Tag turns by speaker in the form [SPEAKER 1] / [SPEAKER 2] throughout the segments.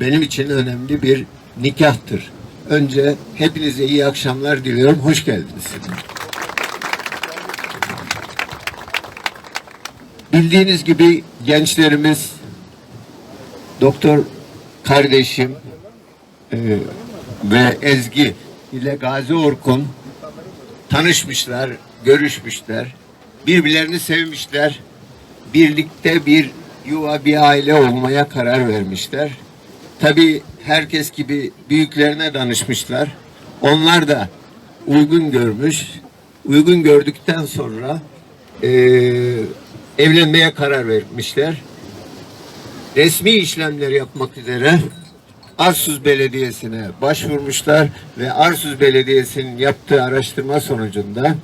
[SPEAKER 1] benim için önemli bir nikahtır. Önce hepinize iyi akşamlar diliyorum. Hoş geldiniz. Bildiğiniz gibi gençlerimiz doktor kardeşim e, ve Ezgi ile Gazi Orkun tanışmışlar, görüşmüşler, birbirlerini sevmişler, birlikte bir yuva, bir aile olmaya karar vermişler. Tabii herkes gibi büyüklerine danışmışlar. Onlar da uygun görmüş. Uygun gördükten sonra eee, evlenmeye karar vermişler. Resmi işlemleri yapmak üzere Arsuz Belediyesi'ne başvurmuşlar ve Arsuz Belediyesi'nin yaptığı araştırma sonucunda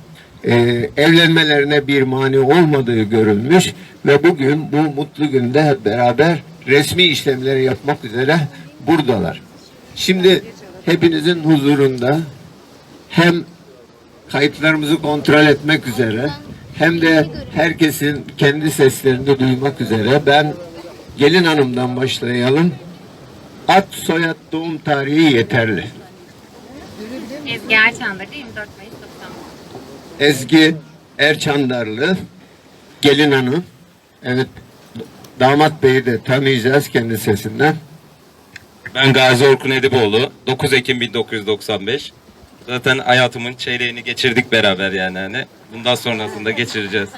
[SPEAKER 1] eee, evlenmelerine bir mani olmadığı görülmüş ve bugün bu mutlu günde hep beraber resmi işlemleri yapmak üzere buradalar. Şimdi hepinizin huzurunda hem kayıtlarımızı kontrol etmek üzere hem de herkesin kendi seslerini duymak üzere ben gelin hanımdan başlayalım. Ad, soyad, doğum tarihi yeterli.
[SPEAKER 2] Ezgi Erçan'dır 24 Mayıs 90.
[SPEAKER 1] Ezgi Erçandarlı, gelin hanım. Evet, damat beyi de tanıyacağız kendi sesinden.
[SPEAKER 3] Ben Gazi Orkun Ediboğlu. 9 Ekim 1995. Zaten hayatımın çeyreğini geçirdik beraber yani hani. Bundan sonrasında geçireceğiz.